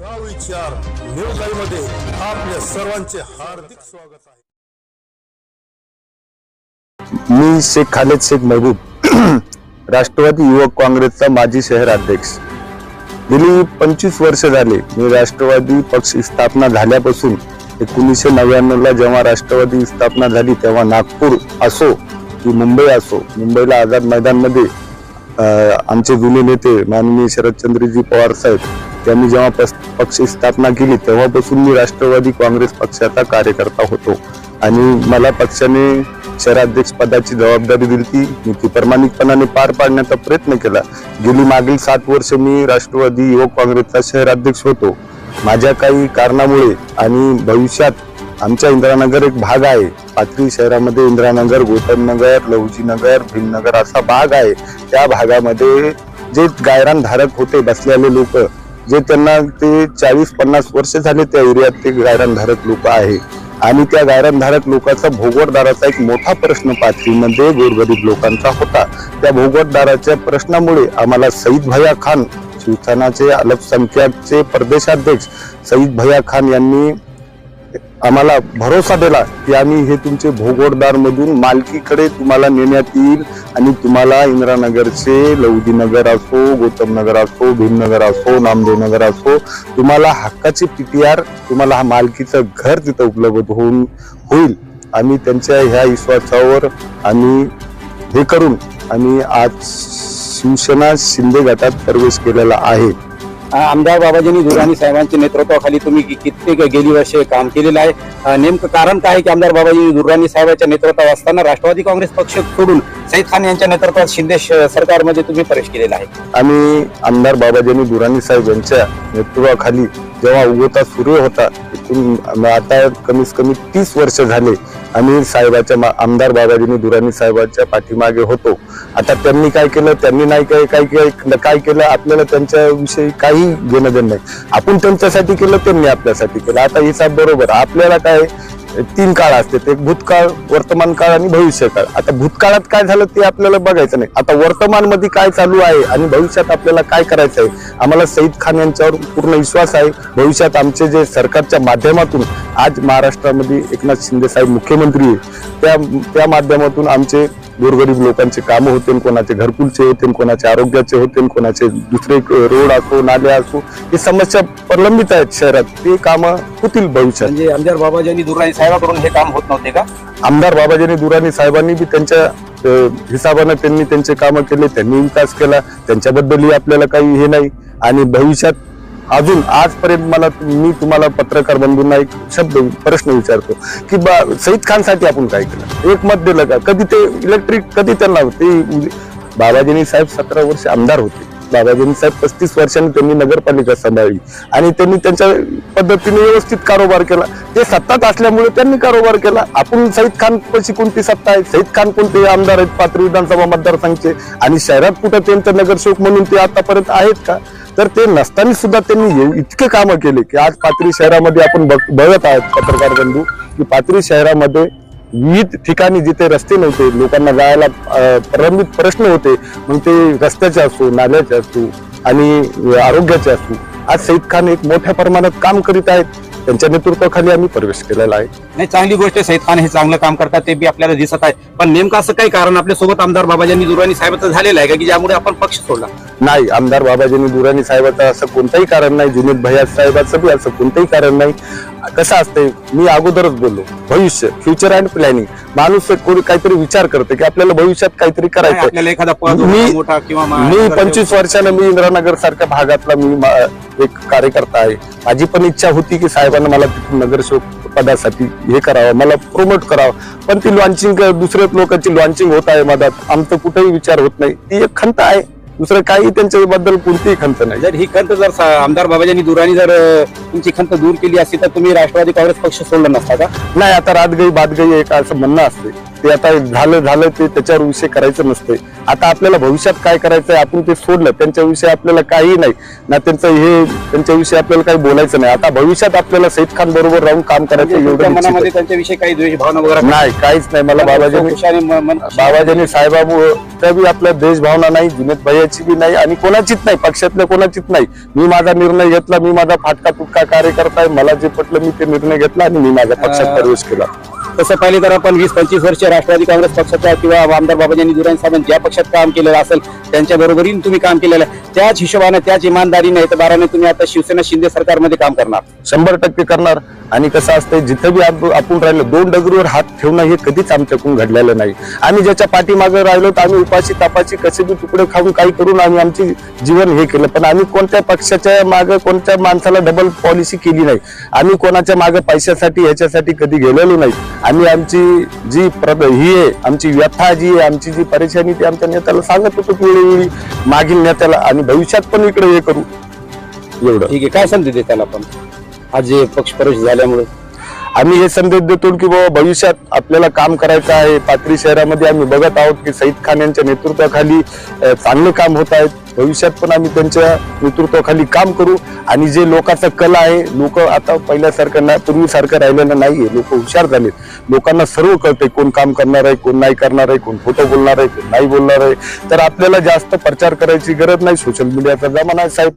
विचार न्यूज लाईव्हमध्ये आपल्या सर्वांचे हार्दिक स्वागत आहे. मी शेख खालेद शेख महबूब राष्ट्रवादी युवक काँग्रेसचा माजी शहर अध्यक्ष. गेली पंचवीस वर्ष झाले मी राष्ट्रवादी पक्ष स्थापना झाल्यापासून एकोणीसशे नव्याण्णव ला जेव्हा राष्ट्रवादी स्थापना झाली तेव्हा नागपूर असो की मुंबई असो मुंबईला आझाद मैदानमध्ये आमचे जुने नेते माननीय शरदचंद्रजी पवार साहेब त्यांनी जेव्हा प्रस्ताव पक्ष स्थापना केली तेव्हापासून मी राष्ट्रवादी काँग्रेस पक्षाचा कार्यकर्ता होतो. आणि मला पक्षाने शहराध्यक्ष पदाची जबाबदारी दिली ती मी ती प्रामाणिकपणाने पार पाडण्याचा प्रयत्न केला. गेली मागील सात वर्ष मी राष्ट्रवादी युवक काँग्रेसचा शहराध्यक्ष होतो. माझ्या काही कारणामुळे आणि भविष्यात आमच्या इंदिरानगर एक भाग आहे. पाथरी शहरामध्ये इंदिरानगर गौतमनगर लवजीनगर भीमनगर असा भाग आहे. त्या भागामध्ये जे गायरान धारक होते बसलेले लोक जे त्यांना ते चाळीस पन्नास वर्ष झाले त्या एरियात ते गायरणधारक लोक आहे. आणि त्या गायरानधारक लोकांचा भोगवटदाराचा एक मोठा प्रश्न पाथरीमध्ये गोरगरीब लोकांचा होता. त्या भोगवटदाराच्या प्रश्नामुळे आम्हाला सईद भैया खान शिवसेनाचे अल्पसंख्याकचे प्रदेशाध्यक्ष सईद भैया खान यांनी आम्हाला भरोसा दिला की आम्ही हे तुमचे भोगोडदारमधून मालकीकडे तुम्हाला नेण्यात येईल आणि तुम्हाला इंदिरानगरचे लौदीनगर असो गौतमनगर असो भीमनगर असो नामदेवनगर असो तुम्हाला हक्काचे पीटीआर तुम्हाला हा मालकीचं घर तिथं उपलब्ध होऊन होईल. आम्ही त्यांच्या ह्या विश्वासावर आम्ही हे करून आम्ही आज शिवसेना शिंदे गटात प्रवेश केलेला आहे. आमदार बाबाजींनी दुराणी साहेबांच्या नेतृत्वाखाली तुम्ही कित्येक गेली वर्षे काम केलेलं आहे. नेमकं कारण काय आहे की आमदार बाबाजी दुराणी साहेबांच्या नेतृत्वात असताना राष्ट्रवादी काँग्रेस पक्ष सोडून सईद खान यांच्या नेतृत्वात शिंदे श- सरकारमध्ये तुम्ही प्रवेश केलेला आहे. आम्ही आमदार बाबाजींनी दुराणी साहेब यांच्या नेतृत्वाखाली जेव्हा उगवता सुरू होता आता कमीत कमी तीस वर्ष झाले आम्ही साहेबाच्या आमदार बाबाजीनी दुराणी साहेबांच्या पाठीमागे होतो. आता त्यांनी काय केलं? त्यांनी नाही काय काय काय काय केलं? आपल्याला त्यांच्या विषयी काही घेणं देणं नाही. आपण त्यांच्यासाठी केलं त्यांनी आपल्यासाठी केलं. आता हिसाब बरोबर. आपल्याला काय तीन काळ असतात एक भूतकाळ वर्तमान काळ आणि भविष्य काळ आता भूतकाळात काय झालं ते आपल्याला बघायचं नाही. आता वर्तमानमध्ये काय चालू आहे आणि भविष्यात आपल्याला काय करायचं आहे आम्हाला सईद खान यांच्यावर पूर्ण विश्वास आहे. भविष्यात आमचे जे सरकारच्या माध्यमातून आज महाराष्ट्रामध्ये एकनाथ शिंदे साहेब मुख्यमंत्री आहे त्या त्या माध्यमातून आमचे गोरगरीब लोकांचे कामं होतील कोणाचे घरकुलचे होतील कोणाचे आरोग्याचे होतील कोणाचे दुसरे रोड असो नाले असो ही समस्या प्रलंबित आहेत शहरात. ते कामं होतील भविष्यात. म्हणजे आमदार बाबाजींनी दुराणी साहेबाकडून हे काम होत नव्हते का? आमदार बाबाजीनी दुराणी साहेबांनी बी त्यांच्या अ, हिसाबानं त्यांनी त्यांचे कामं केले त्यांनी विकास केला त्यांच्याबद्दलही आपल्याला काही हे नाही. आणि भविष्यात अजून आजपर्यंत मला मी तुम्हाला पत्रकार बंधूंना एक शब्द प्रश्न विचारतो की बा सईद खानसाठी आपण काय केलं? एक मत दिलं का? कधी ते इलेक्ट्रिक कधी त्यांना ते म्हणजे बाबाजीनी साहेब सतरा वर्ष आमदार होते. बाबाजीनी साहेब पस्तीस वर्षांनी त्यांनी नगरपालिका सांभाळली आणि त्यांनी त्यांच्या पद्धतीने व्यवस्थित कारोबार केला. ते सत्तात असल्यामुळे त्यांनी कारोबार केला. आपण सईद खान पशी कोणती सत्ता आहे? सईद खान कोणते आमदार आहेत? पात्र विधानसभा मतदारसंघचे आणि शहरात कुठं त्यांचं नगरसेवक म्हणून ते आतापर्यंत आहेत का? तर ते नसताना सुद्धा त्यांनी इतके कामं केले की आज पाथरी शहरामध्ये आपण बघ- बघत आहोत पत्रकार बंधू की पाथरी शहरामध्ये विविध ठिकाणी जिथे रस्ते नव्हते लोकांना जायला प्रलंबित प्रश्न होते मग ते रस्त्याचे असो नाल्याचे असो आणि आरोग्याचे असो आज सईद खान एक मोठ्या प्रमाणात काम करीत आहेत. त्यांच्या नेतृत्वाखाली आम्ही प्रवेश केलेला आहे. नाही चांगली गोष्ट आहे सईद खान हे चांगलं काम करतात ते बी आपल्याला दिसत आहे. पण नेमकं असं काही कारण आपल्यासोबत आमदार बाबाजींनी दुराणी साहेबांचं झालेलं आहे का की ज्यामुळे आपण पक्ष सोडला? नाही आमदार बाबाजींनी दुराणी साहेबाचं असं कोणतंही कारण नाही जुनेद भैया साहेबाचं बी असं कोणतंही कारण नाही. कसं असतंय मी अगोदरच बोललो भविष्य फ्युचर अँड प्लॅनिंग माणूस कोणी काहीतरी विचार करते की आपल्याला भविष्यात काहीतरी करायचं आपल्याला एखादा पद मी- मोठा किंवा मा- पंचवीस वर्षानं मी इंदिरानगर सारख्या भागातला मी मा- एक कार्यकर्ता आहे. माझी पण इच्छा होती की साहेबांना मला तिथून नगरसेवक पदासाठी हे करावं मला प्रमोट करावं. पण ती लॉन्चिंग दुसऱ्या लोकांची लॉन्चिंग होत आहे मधात. आमचं कुठेही विचार होत नाही. ती एक खंत आहे. दुसरं काही त्यांच्याबद्दल कोणतीही खंत नाही. जर ही खंत जर आमदार बाबाजींनी दुराणी जर तुमची खंत दूर केली असती तर तुम्ही राष्ट्रवादी काँग्रेस पक्ष सोडला नसता का? नाही आता रात गई बात गई एक असं म्हणणं असते. ते आता झालं झालं ते त्याच्यावर विषय करायचं नसतंय आता आपल्याला भविष्यात काय करायचंय आपण ते सोडलं त्यांच्याविषयी आपल्याला काही नाही. ना त्यांचं हे त्यांच्याविषयी आपल्याला काही बोलायचं नाही. आता भविष्यात आपल्याला सईद खान बरोबर राहून काम करायचं म्हणजे तुमच्या एवढं. त्यांच्याविषयी काही द्वेष भावना वगैरे नाही काहीच नाही. मला मन बाबाजींनी साहेबाबू बी आपल्या देशभावना नाही जुनेद भैयाची बी नाही आणि कोणाचीच नाही पक्षातल्या कोणाचीच नाही. मी माझा निर्णय घेतला मी माझा फाटका तुटका कार्यकर्ता आहे. मला जे पटलं मी ते निर्णय घेतला आणि मी माझ्या पक्षात प्रवेश केला. तसं पाहिले तर आपण वीस पंचवीस वर्ष राष्ट्रवादी काँग्रेस पक्षाच्या किंवा आमदार बाबाजानी दुराणी साहेबांनी ज्या पक्षात काम केलेलं असेल त्यांच्या बरोबरीने तुम्ही काम केलेलं आहे. त्याच हिशोबाने त्याच इमानदारीने तर बाराने तुम्ही आता शिवसेना शिंदे सरकारमध्ये काम करणार. शंभर टक्के करणार. आणि कसं असतंय जिथं बी आपण राहिलो दोन डगरीवर हात ठेवणं हे कधीच आमच्याकडून घडलेलं नाही. आम्ही ज्याच्या पाठीमागे राहिलो तर आम्ही उपाशी तापाची कसे बी तुकडे खाऊन काही करून आम्ही आमची जीवन हे केलं. पण आम्ही कोणत्या पक्षाच्या मागे कोणत्या माणसाला डबल पॉलिसी केली नाही. आम्ही कोणाच्या मागे पैशासाठी ह्याच्यासाठी कधी गेलेलो नाही. आम्ही आमची जी प्र- ही आहे आमची व्यथा जी आहे आमची जी परेशानी ती आमच्या नेत्याला सांगत होतो वेळोवेळी मागील नेत्याला आणि भविष्यात पण इकडे हे करू. एवढं. ठीक आहे. काय संधी देताल आपण? आज जे पक्ष प्रवेश झाल्यामुळे. आम्ही हे संदेश देतो की बाबा भविष्यात आपल्याला काम करायचं आहे. पाथरी शहरामध्ये आम्ही बघत आहोत की सईद खान यांच्या नेतृत्वाखाली चांगले काम होत आहेत भविष्यात पण आम्ही त्यांच्या नेतृत्वाखाली काम करू. आणि जे लोकांचा कला आहे लोक आता पहिल्यासारखं ना पूर्वीसारखं राहिलेलं नाहीये. लोक हुशार झालेत. लोकांना सर्व कळते कोण काम करणार आहे कोण नाही करणार आहे कोण खोटं बोलणार आहे कोण नाही बोलणार आहे. तर आपल्याला जास्त प्रचार करायची गरज नाही. सोशल मीडियाचा जमाना आहे साहेब.